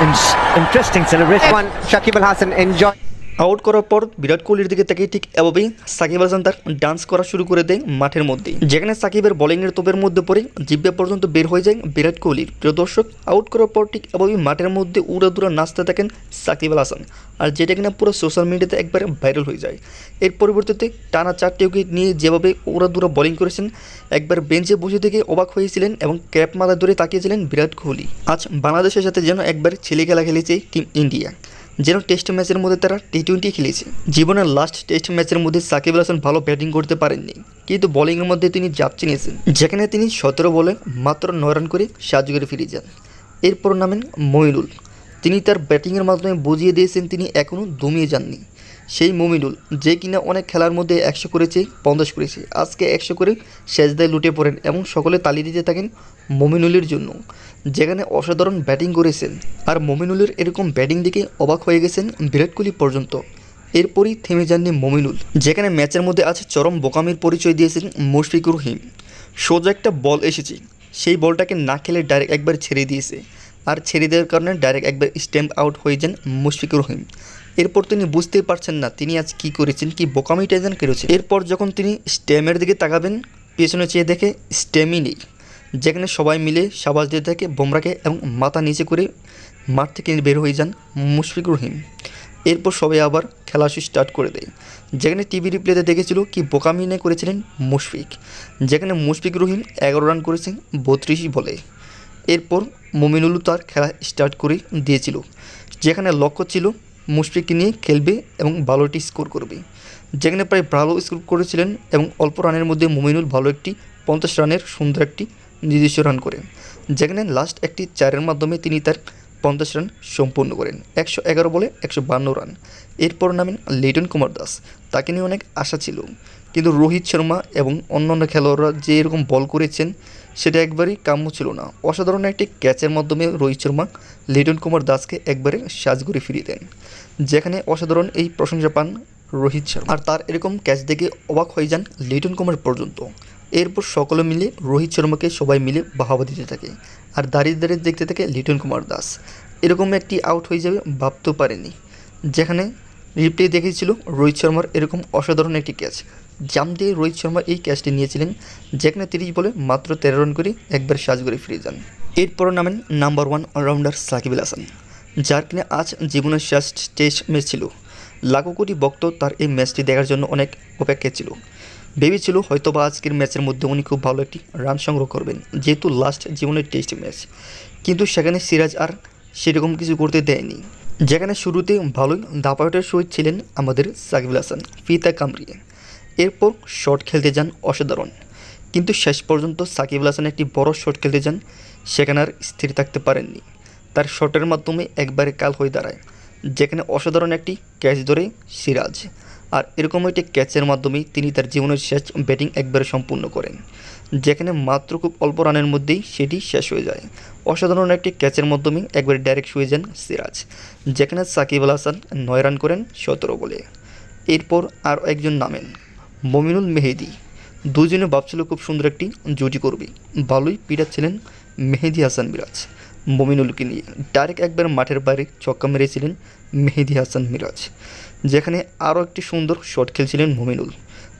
In- interesting celebration. One, Shakib Al Hassan enjoy. Out করার পর বিরাট কোহলির দিকে তাকিয়ে ঠিক এভাবেই সাকিব হাসান তার ডান্স করা শুরু করে দেয় মাঠের মধ্যেই। যেখানে সাকিবের বোলিংয়ের তোপের মধ্যে পড়ে জিব্বা পর্যন্ত বের হয়ে যায় বিরাট কোহলির। প্রিয় দর্শক, আউট করার পর ঠিক এভাবেই মাঠের মধ্যে উড়া দুরা নাচতে থাকেন সাকিব আল হাসান। আর যেটা কিনা পুরো সোশ্যাল মিডিয়াতে একবারে ভাইরাল হয়ে যায়। এর পরিবর্তে টানা চারটে উইকেট নিয়ে যেভাবে উড়া দুরা বোলিং করেছেন, একবার বেঞ্চে বসে থেকে অবাক হয়েছিলেন এবং ক্যাপ মাথা ধরে তাকিয়েছিলেন বিরাট কোহলি। আজ বাংলাদেশের সাথে যেন একবার ছেলে খেলা খেলেছে টিম ইন্ডিয়া যেন টেস্ট ম্যাচের মধ্যে তারা টি টোয়েন্টি খেলেছে। জীবনের লাস্ট টেস্ট ম্যাচের মধ্যে সাকিব আল হাসান ভালো ব্যাটিং করতে পারেননি। কিন্তু বোলিংয়ের মধ্যে তিনি জাপ চিনিয়েছেন যেখানে তিনি সতেরো বলে মাত্র নয় রান করে সাহায্য করে ফিরে যান। এরপর নামেন মইনুল। তিনি তার ব্যাটিংয়ের মাধ্যমে বুঝিয়ে দিয়েছেন তিনি এখনও দমিয়ে যাননি। সেই মমিনুল, যে কিনা অনেক খেলার মধ্যে একশো করেছে, পঞ্চাশ করেছে, আজকে একশো করে শেষদায় লুটে পড়েন এবং সকলে তালি দিতে থাকেন মমিনুলের জন্য। যেখানে অসাধারণ ব্যাটিং করেছেন। আর মমিনুলের এরকম ব্যাটিং দিকে অবাক হয়ে গেছেন বিরাট কোহলি পর্যন্ত। এরপরই থেমে যাননি মমিনুল, যেখানে ম্যাচের মধ্যে আছে চরম বোকামির পরিচয় দিয়েছেন মুশফিকুর রহিম। সোজা একটা বল এসেছে, সেই বলটাকে না খেলে ডাইরেক্ট একবার ছেড়ে দিয়েছে। আর ছেড়ে দেওয়ার কারণে ডাইরেক্ট একবার স্ট্যাম্প আউট হয়ে যান মুশফিকুর রহিম। এরপর তিনি বুঝতেই পারছেন না তিনি আজ কি করেছেন, কি বোকামিটা যেন করেছে এরপর যখন তিনি স্টেমের দিকে তাকাবেন, পেছনে চেয়ে দেখে স্টেমই নেই। যেখানে সবাই মিলে সাবাস দিয়ে থাকে বোমরাকে এবং মাথা নিচে করে মাঠ থেকে বের হয়ে যান মুশফিকুর রহিম। এরপর সবাই আবার খেলা স্টার্ট করে দেয়। যেখানে টিভি রিপ্লেতে দেখেছিল কি বোকামিনে করেছিলেন মুশফিক। যেখানে মুশফিক রহিম এগারো রান করেছেন বত্রিশ বলে। এরপর মমিনুলও তার খেলা স্টার্ট করে দিয়েছিল, যেখানে লক্ষ্য ছিল মুশফিককে নিয়ে খেলবে এবং ভালোটি স্কোর করবে। যেখানে প্রায় ভালো স্কোর করেছিলেন এবং অল্প রানের মধ্যে মমিনুল ভালো একটি পঞ্চাশ রানের সুন্দর একটি নিজস্ব রান করেন যেখানে লাস্ট একটি চারের মাধ্যমে তিনি তার পঞ্চাশ রান সম্পূর্ণ করেন, একশো এগারো বলে একশো বান্ন রান। এরপর নামেন লিটন কুমার দাস, তাকে নিয়ে অনেক আশা ছিল। কিন্তু রোহিত শর্মা এবং অন্যান্য খেলোয়াড়রা যে এরকম বল করেছেন, সেটা একবারই কাম্য ছিল না। অসাধারণ একটি ক্যাচের মাধ্যমে রোহিত শর্মা লিটন কুমার দাসকে একবারে সাজ করে ফিরিয়ে দেন, যেখানে অসাধারণ এই প্রশংসা পান রোহিত শর্মা। আর তার এরকম ক্যাচ দেখে অবাক হয়ে যান লিটন কুমার পর্যন্ত। এরপর সকলে মিলে রোহিত শর্মাকে সবাই মিলে বাহাবা দিতে থাকে আর দাঁড়িয়ে দাঁড়িয়ে দেখতে থাকে লিটন কুমার দাস। এরকম একটি আউট হয়ে যাবে ভাবতেও পারেনি, যেখানে রিপ্লে দেখেছিল রোহিত শর্মার এরকম অসাধারণ একটি ক্যাচ। জাম দিয়ে রোহিত শর্মা এই ক্যাচটি নিয়েছিলেন যেখানে তিরিশ বলে মাত্র তেরো রান করে একবার সাজ করে ফিরে যান। এরপর নামেন number one allrounder Shakib Al Hasan, যার কিনা আজ জীবনের শেষ টেস্ট ম্যাচ ছিল। লাখো কোটি ভক্ত তার এই ম্যাচটি দেখার জন্য অনেক অপেক্ষা ছিল। ভেবেছিল হয়তো বা আজকের ম্যাচের মধ্যে উনি খুব ভালো একটি রান সংগ্রহ করবেন, যেহেতু লাস্ট জীবনের টেস্ট ম্যাচ। কিন্তু সেখানে সিরাজ আর সেরকম কিছু করতে দেয়নি। যেখানে শুরুতে ভালোই দাপাটের সহিত ছিলেন আমাদের সাকিবুল হাসান, ফিতা কামরি। এরপর শট খেলতে যান অসাধারণ। কিন্তু শেষ পর্যন্ত সাকিবুল হাসান একটি বড় শট খেলতে যান, সেখানে আর স্থির থাকতে পারেননি। তার শটের মাধ্যমে একবারে কাল হয়ে দাঁড়ায়, যেখানে অসাধারণ একটি ক্যাচ ধরে সিরাজ। আর এরকম একটি ক্যাচের মাধ্যমেই তিনি তার জীবনের শেষ ব্যাটিং একবারে সম্পূর্ণ করেন, যেখানে মাত্র খুব অল্প রানের মধ্যেই সেটি শেষ হয়ে যায়। অসাধারণ একটি ক্যাচের মাধ্যমে একবারে ডাইরেক্ট শুয়ে যান সিরাজ, যেখানে সাকিব আল হাসান নয় রান করেন সতেরো বলে। এরপর আর একজন নামেন, মমিনুল মেহেদি। দুজনে ভাবছিল খুব সুন্দর একটি জুটি করবে। ভালোই পিটাচ্ছিলেন মেহেদি হাসান মিরাজ, মমিনুলকে নিয়ে। ডাইরেক্ট একবার মাঠের বাইরে ছক্কা মেরেছিলেন মেহেদি হাসান মিরাজ। যেখানে আরও একটি সুন্দর শট খেলছিলেন মমিনুল।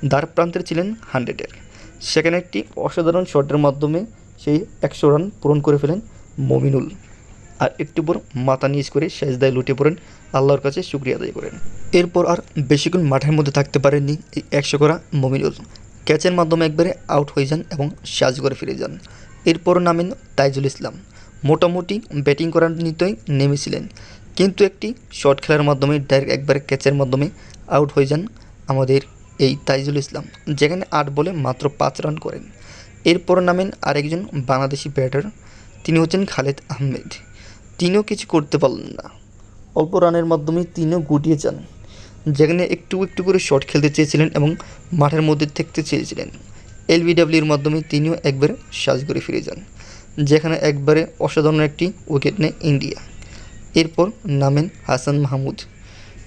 দ্বার প্রান্তের ছিলেন হান্ড্রেডের। সেখানে একটি অসাধারণ শটের মাধ্যমে সেই একশো রান পূরণ করে ফেলেন মমিনুল। আর একটু পর মাথা নিচ করে সেজদায় লুটে পড়েন আল্লাহর কাছে শুক্রিয়া আদায় করেন। এরপর আর বেশিক্ষণ মাঠের মধ্যে থাকতে পারেননি এই একশো করা মমিনুল। ক্যাচের মাধ্যমে একবারে আউট হয়ে যান এবং সাজ করে ফিরে যান। এরপর নামেন তাইজুল ইসলাম। মোটামুটি ব্যাটিং করার নিতেই নেমেছিলেন। কিন্তু একটি শর্ট খেলার মাধ্যমে ডাইরেক্ট একবারে ক্যাচের মাধ্যমে আউট হয়ে যান আমাদের এই তাইজুল ইসলাম, যেখানে আট বলে মাত্র পাঁচ রান করেন। এরপর নামেন আরেকজন বাংলাদেশি ব্যাটার তিনি হচ্ছেন খালেদ আহমেদ। তিনিও কিছু করতে পারলেন না। অল্প রানের মাধ্যমে তিনিও গুটিয়ে যান, যেখানে একটু একটু করে শট খেলতে চেয়েছিলেন এবং মাঠের মধ্যে থাকতে চেয়েছিলেন। এলবিডাব্লিউর মাধ্যমে তিনিও একবারে সাজ করে ফিরে যান, যেখানে একবারে অসাধারণ একটি উইকেট নেয় ইন্ডিয়া। এরপর নামেন হাসান মাহমুদ।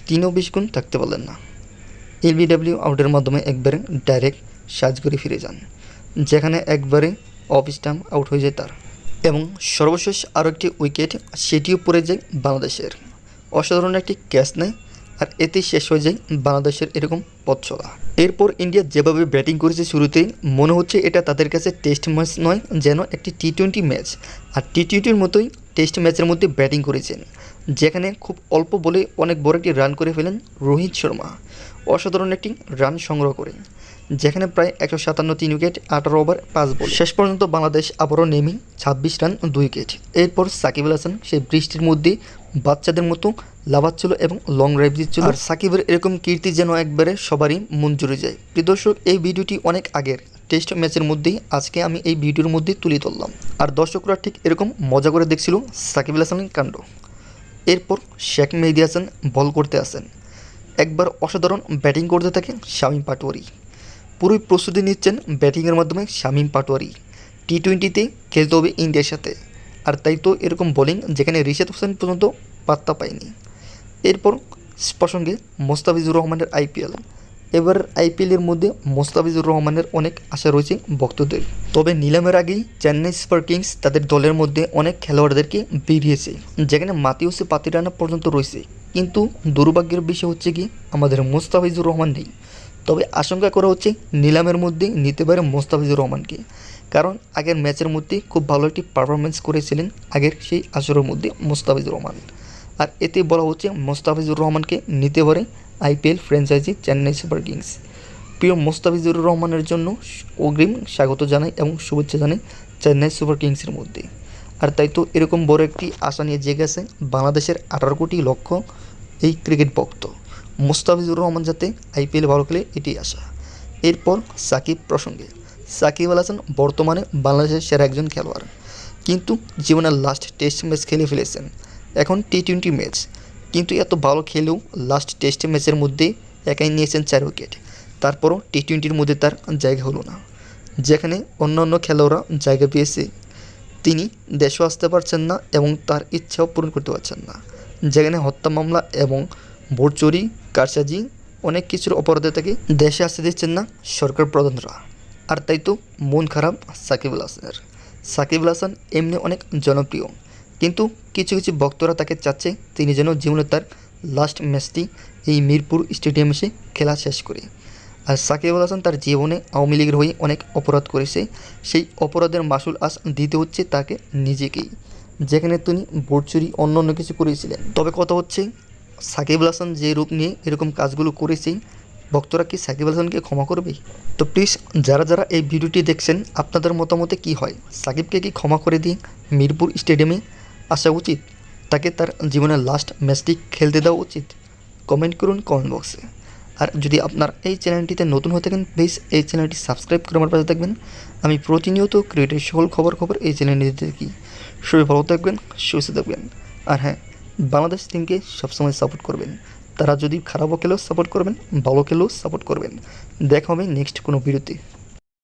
তিনিও বেশিক্ষণ থাকতে পারলেন না। এলবিডাব্লিউ আউটের মাধ্যমে একবারে ডাইরেক্ট সাজ করে ফিরে যান, যেখানে একবারে অফ স্টাম্প আউট হয়ে যায় তার। এবং সর্বশেষ আরও একটি উইকেট, সেটিও পড়ে যায় বাংলাদেশের। অসাধারণ একটি ক্যাচ নেয় আর এতেই শেষ হয়ে যায় বাংলাদেশের এরকম পথ চলা। এরপর ইন্ডিয়া যেভাবে ব্যাটিং করেছে শুরুতেই, মনে হচ্ছে এটা তাদের কাছে টেস্ট ম্যাচ নয়, যেন একটি টি টোয়েন্টি ম্যাচ। আর টি টোয়েন্টির মতোই টেস্ট ম্যাচের মধ্যে ব্যাটিং করেছেন, যেখানে খুব অল্প বলে অনেক বড় একটি রান করে ফেলেন রোহিত শর্মা। অসাধারণ একটি রান সংগ্রহ করেন, যেখানে প্রায় একশো সাতান্ন তিন উইকেট, আঠারো ওভার, পাঁচ বল। শেষ পর্যন্ত বাংলাদেশ আবারও নেমে ছাব্বিশ রান, দুই উইকেট। এরপর সাকিব আল হাসান সেই বৃষ্টির মধ্যে বাচ্চাদের মতো লাভাচ্ছিল এবং লং ড্রাইভ দিচ্ছিল। আর সাকিবের এরকম কীর্তি যেন একবারে সবারই মন জুড়ে যায়। প্রিয় দর্শক, এই ভিডিওটি অনেক আগের। টেস্ট ম্যাচের মধ্যেই আজকে আমি এই ভিডিওর মধ্যে তুলে ধরলাম। আর দর্শকরা ঠিক এরকম মজা করে দেখছিল সাকিব হাসানের কাণ্ড। এরপর শেখ মেহেদি হাসান বল করতে আসেন। একবার অসাধারণ ব্যাটিং করতে থাকে শামীম পাটোয়ারি। পুরোই প্রস্তুতি নিচ্ছেন ব্যাটিংয়ের মাধ্যমে শামীম পাটোয়ারি। টি টোয়েন্টিতে খেলতে হবে ইন্ডিয়ার সাথে। আর তাই তো এরকম বোলিং যেখানে রিশাদ হোসেন পর্যন্ত পাত্তা পায়নি। এরপর প্রসঙ্গে মোস্তাফিজুর রহমানের আইপিএল এবার আইপিএলের মধ্যে মোস্তাফিজুর রহমানের অনেক আশা রয়েছে ভক্তদের। তবে নিলামের আগেই চেন্নাই সুপার কিংস তাদের দলের মধ্যে অনেক খেলোয়াড়দেরকে বেরিয়েছে, যেখানে মাতিউসে পাতিরানা পর্যন্ত রয়েছে। কিন্তু দুর্ভাগ্যের বিষয় হচ্ছে কি, আমাদের মোস্তাফিজুর রহমান নেই। তবে আশঙ্কা করা হচ্ছে নিলামের মধ্যে নিতে পারে মোস্তাফিজুর রহমানকে। কারণ আগের ম্যাচের মধ্যে খুব ভালো একটি পারফরমেন্স করেছিলেন আগের সেই আসরের মধ্যে মোস্তাফিজুর রহমান। আর এতে বলা হচ্ছে মোস্তাফিজুর রহমানকে নিতে পারে IPL franchise Chennai Super Kings. প্রিয় মোস্তাফিজুর রহমানের জন্য অগ্রিম স্বাগত জানাই এবং শুভেচ্ছা জানাই চেন্নাই সুপার কিংসের মধ্যে। আর তাই তো এরকম বড় একটি আশা নিয়ে জেগে আছে বাংলাদেশের আঠারো কোটি লক্ষ্য এই ক্রিকেট ভক্ত। মোস্তাফিজুর রহমান যাতে আইপিএল ভালো খেলে এটি আশা। এরপর সাকিব প্রসঙ্গে। সাকিব আল হাসান বর্তমানে বাংলাদেশের সেরা একজন খেলোয়াড়। কিন্তু জীবনের লাস্ট টেস্ট ম্যাচ খেলে ফেলেছেন। এখন টি টোয়েন্টি ম্যাচ কিন্তু এত ভালো খেলেও লাস্ট টেস্ট ম্যাচের মধ্যে একাই নিয়েছেন চার উইকেট তারপরও টি টোয়েন্টির মধ্যে তার জায়গা হলো না। যেখানে অন্য অন্য খেলোয়াড়রা জায়গা পেয়েছে। তিনি দেশেও আসতে পারছেন না এবং তার ইচ্ছাও পূরণ করতে পারছেন না। যেখানে হত্যা মামলা এবং ভোট চুরি, কারসাজি অনেক কিছুর অপরাধে তাকে দেশে আসতে দিচ্ছেন না সরকার প্রধানরা। আর তাই তো মন খারাপ সাকিব আল হাসানের। সাকিব আল হাসান এমনি অনেক জনপ্রিয়। কিন্তু কিছু কিছু ভক্তরা তাকে চাচ্ছে তিনি যেন জীবনে তার লাস্ট ম্যাচটি এই মিরপুর স্টেডিয়ামে এসে খেলা শেষ করে। আর সাকিব আল হাসান তার জীবনে আওয়ামী লীগের হয়ে অনেক অপরাধ করেছে। সেই অপরাধের মাসুল আস দিতে হচ্ছে তাকে নিজেকেই। যেখানে তিনি ভোট চুরি অন্য অন্য কিছু করেছিলেন। তবে কথা হচ্ছে, সাকিব হাসান যে রূপ নিয়ে এরকম কাজগুলো করেছে, ভক্তরা কি সাকিব আল হাসানকে ক্ষমা করবে? তো প্লিজ যারা যারা এই ভিডিওটি দেখছেন, আপনাদের মতামতে কি হয়? সাকিবকে কি ক্ষমা করে দিয়ে মিরপুর স্টেডিয়ামে? আসা উচিত। তাকে তার জীবনের লাস্ট ম্যাচটি খেলতে দেওয়া উচিত। কমেন্ট করুন কমেন্ট বক্সে আর যদি আপনার এই চ্যানেলটিতে নতুন হয়ে থাকেন প্লিজ এই চ্যানেলটি সাবস্ক্রাইব করে আমার পাশে থাকবেন। আমি প্রতিনিয়ত ক্রিকেটের সকল খবর খবর এই চ্যানেলে দিতে থাকি। সবাই ভালো থাকবেন, সুস্থ থাকবেন। আর হ্যাঁ বাংলাদেশ টিমকে সবসময় সাপোর্ট করবেন। তারা যদি খারাপও খেলেও সাপোর্ট করবেন, ভালো খেলেও সাপোর্ট করবেন। দেখা হবে নেক্সট কোনো ভিডিওতে